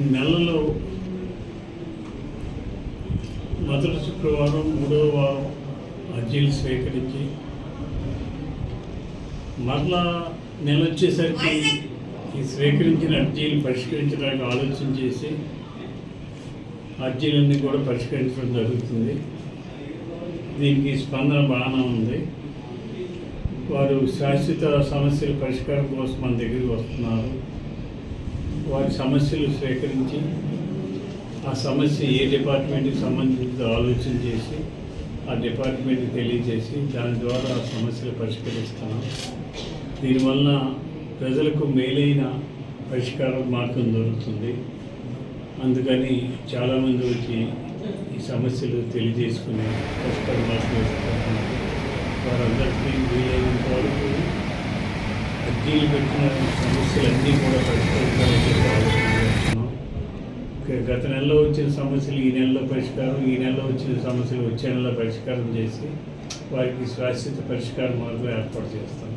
నెలలో మొదటి శుక్రవారం మూడవ వారం అర్జీలు స్వీకరించి మరలా నెల వచ్చేసరికి ఈ స్వీకరించిన అర్జీలు పరిష్కరించడానికి ఆలోచన చేసి అర్జీలన్నీ కూడా పరిష్కరించడం జరుగుతుంది. దీనికి స్పందన బాగానే ఉంది. వారు శాశ్వత సమస్యల పరిష్కారం కోసం మన దగ్గరికి వస్తున్నారు. వారి సమస్యలు స్వీకరించి ఆ సమస్య ఏ డిపార్ట్మెంట్కి సంబంధించి ఆలోచన చేసి ఆ డిపార్ట్మెంట్కి తెలియజేసి దాని ద్వారా ఆ సమస్యలు పరిష్కరిస్తాను దీనివల్ల ప్రజలకు మేలైన పరిష్కారం మార్గం దొరుకుతుంది. అందుకని చాలామంది వచ్చి ఈ సమస్యలు తెలియజేసుకుని పరిష్కార మార్గం వారందరికీ వీలైనంత వరకు అర్జీలు పెట్టిన సమస్యలన్నీ కూడా పరిష్కరించాలని గత నెలలో వచ్చిన సమస్యలు ఈ నెలలో పరిష్కారం ఈ నెలలో వచ్చిన సమస్యలు వచ్చే నెలలో పరిష్కారం చేసి వారికి శాశ్వత పరిష్కార మార్గం ఏర్పాటు చేస్తాం